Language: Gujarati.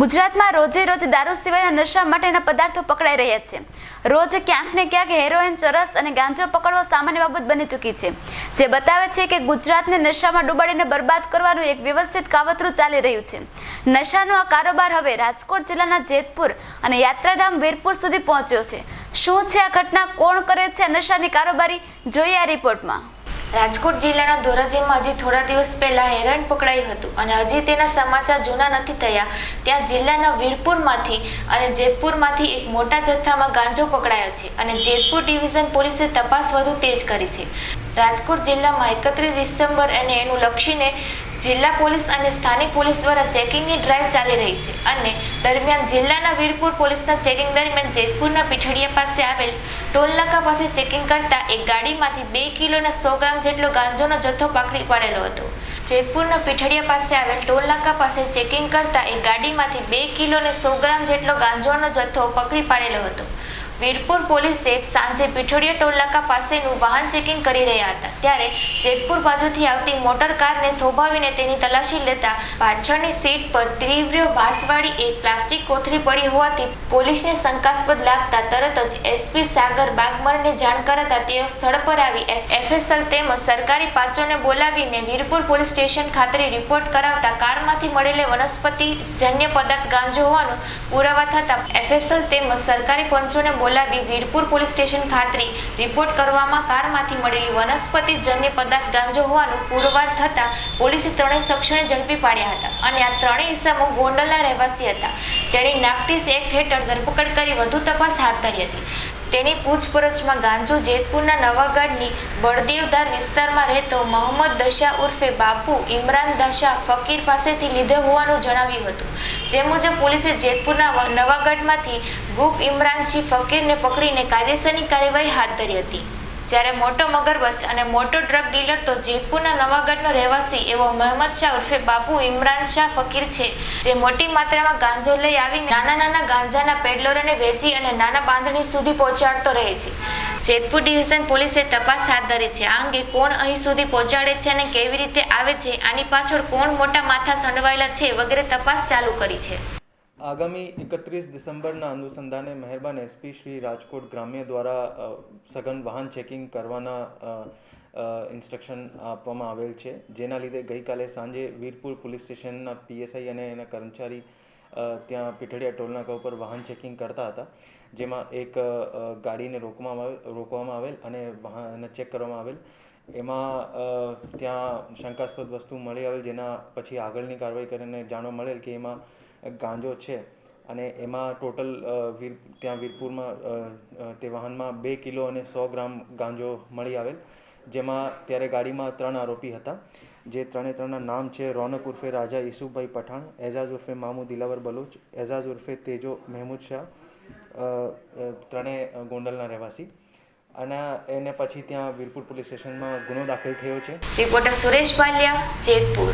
ગુજરાતમાં રોજે રોજ દારૂ સિવાયના નશા માટેના પદાર્થો પકડાઈ રહ્યા છે. રોજ ક્યાંક ને ક્યાંક હેરોઇન ચરસ અને ગાંજો પકડવો સામાન્ય બાબત બની ચૂકી છે, જે બતાવે છે કે ગુજરાતને નશામાં ડૂબાડીને બરબાદ કરવાનું એક વ્યવસ્થિત કાવતરું ચાલી રહ્યું છે. નશાનો આ કારોબાર હવે રાજકોટ જિલ્લાના જેતપુર અને યાત્રાધામ વીરપુર સુધી પહોંચ્યો છે. શું છે આ ઘટના? કોણ કરે છે નશાની કારોબારી? જોઈએ આ રિપોર્ટમાં. રાજકોટ જિલ્લાના ધોરાજીમાં હજી થોડા દિવસ પહેલા હેરાન પકડાયું હતું અને હજી તેના સમાચાર જૂના નથી થયા. ત્યાં જિલ્લાના વીરપુરમાંથી અને જેતપુરમાંથી એક મોટા જથ્થામાં ગાંજો પકડાયો છે અને જેતપુર ડિવિઝન પોલીસે તપાસ વધુ તેજ કરી છે. રાજકોટ જિલ્લામાં એકત્રીસ ડિસેમ્બર અને એનું લક્ષીને જિલ્લા પોલીસ અને સ્થાનિક પોલીસ દ્વારા ચેકિંગની ડ્રાઈવ ચાલી રહી છે અને દરમિયાન જિલ્લાના વીરપુર પોલીસના ચેકિંગ દરમિયાન જેતપુરના પીઠડિયા પાસે આવેલ ટોલનાકા પાસે ચેકિંગ કરતા એક ગાડીમાંથી બે કિલોના સો ગ્રામ જેટલો ગાંજોનો જથ્થો પકડી પાડેલો હતો. જેતપુરના પીઠડિયા પાસે આવેલ ટોલનાકા પાસે ચેકિંગ કરતા એક ગાડીમાંથી બે કિલો ને સો ગ્રામ જેટલો ગાંજોનો જથ્થો પકડી પાડેલો હતો. વીરપુર પોલીસે સાંજે પીઠોડિયા ટોલનાકા પાસેનું વાહન ચેકિંગ કરી રહ્યા હતા. ત્યારે જેતપુર બાજુથી આવતી મોટર કારને થોભાવીને તેની તલાશી લેતા પાછળની સીટ પર તીવ્ર વાસવાળી એક પ્લાસ્ટિક કોથળી પડી હોવાથી પોલીસને શંકાસ્પદ લાગતા તરત જ એસપી સાગર બાગમરને જાણ કરાતા તેઓ સ્થળ પર આવી એફએસએલ તેમજ સરકારી પાંચોને બોલાવીને વીરપુર પોલીસ સ્ટેશન ખાતે રિપોર્ટ કરાવતા કારમાંથી મળેલે વનસ્પતિ જન્ય પદાર્થ ગાંજો હોવાનું પુરાવા થતા એફએસએલ તેમજ સરકારી પંચોને બોલાવી વીરપુર પોલીસ સ્ટેશન ખાતરી રિપોર્ટ કરવામાં કારમાંથી મળેલી વનસ્પતિ જન્ય પદાર્થ ગાંજો હોવાનું પુરવાર થતાં પોલીસે ત્રણેય શખ્સોને ઝડપી પાડ્યા હતા અને આ ત્રણેય ઇસમો ગોંડલના રહેવાસી હતા. જેણે નાગટીસ એક્ટ હેઠળ ધરપકડ કરી વધુ તપાસ હાથ ધરી હતી. તેની પૂછપરછમાં ગાંજો જેતપુરના નવાગઢની બળદેવધાર વિસ્તારમાં રહેતો મોહમ્મદ દશા ઉર્ફે બાપુ ઇમરાન દશા ફકીર પાસેથી લીધો હોવાનું જણાવ્યું હતું. જે મુજબ પોલીસે જેતપુરના નવાગઢમાંથી ગુપ ઇમરાનજી ફકીરને પકડીને કાયદેસરની કાર્યવાહી હાથ ધરી હતી. જ્યારે મોટો મગરબચ અને મોટો ડ્રગ ડીલર તો જેતપુરના નવાગઢનો રહેવાસી એવો મહમદ શાહ ઉર્ફે બાપુ ઇમરાન શાહ ફકીર છે, જે મોટી માત્રામાં ગાંજો લઈ આવીને નાના નાના ગાંજાના પેડલરોને વેચી અને નાના બાંધણી સુધી પહોંચાડતો રહે છે. જેતપુર ડિવિઝન પોલીસે તપાસ હાથ ધરી છે. આ અંગે કોણ અહીં સુધી પહોંચાડે છે અને કેવી રીતે આવે છે, આની પાછળ કોણ મોટા માથા સંડવાયેલા છે વગેરે તપાસ ચાલુ કરી છે. આગામી એકત્રીસ ડિસેમ્બરના અનુસંધાને મહેરબાન એસપી શ્રી રાજકોટ ગ્રામ્ય દ્વારા સઘન વાહન ચેકિંગ કરવાના ઇન્સ્ટ્રક્શન આપવામાં આવેલ છે. જેના લીધે ગઈકાલે સાંજે વીરપુર પોલીસ સ્ટેશનના પીએસઆઈ અને એના કર્મચારી ત્યાં પીઠડિયા ટોલનાકા ઉપર વાહન ચેકિંગ કરતા હતા. જેમાં એક ગાડીને રોકવામાં આવેલ રોકવામાં આવેલ અને વાહન ચેક કરવામાં આવેલ. એમાં ત્યાં શંકાસ્પદ વસ્તુ મળી આવેલ, જેના પછી આગળની કાર્યવાહી કરીને જાણવા મળેલ કે એમાં ગાંજો છે. અને એમાં ટોટલ વીર, ત્યાં વીરપુરમાં તે વાહનમાં બે કિલો અને સો ગ્રામ ગાંજો મળી આવેલ. જેમાં ત્યારે ગાડીમાં ત્રણ આરોપી હતા. જે ત્રણે ત્રણના નામ છે રોનક ઉર્ફે રાજા ઈસુભાઈ પઠાણ એઝાઝ ઉર્ફે મામુ દિલાવર બલોચ એઝાઝ ઉર્ફે તેજો મહેમૂદ શાહ ત્રણેય ગોંડલના રહેવાસી. અને એને પછી ત્યાં વીરપુર પોલીસ સ્ટેશનમાં ગુનો દાખલ થયો છે. રિપોર્ટર સુરેશ બાલિયા જેતપુર.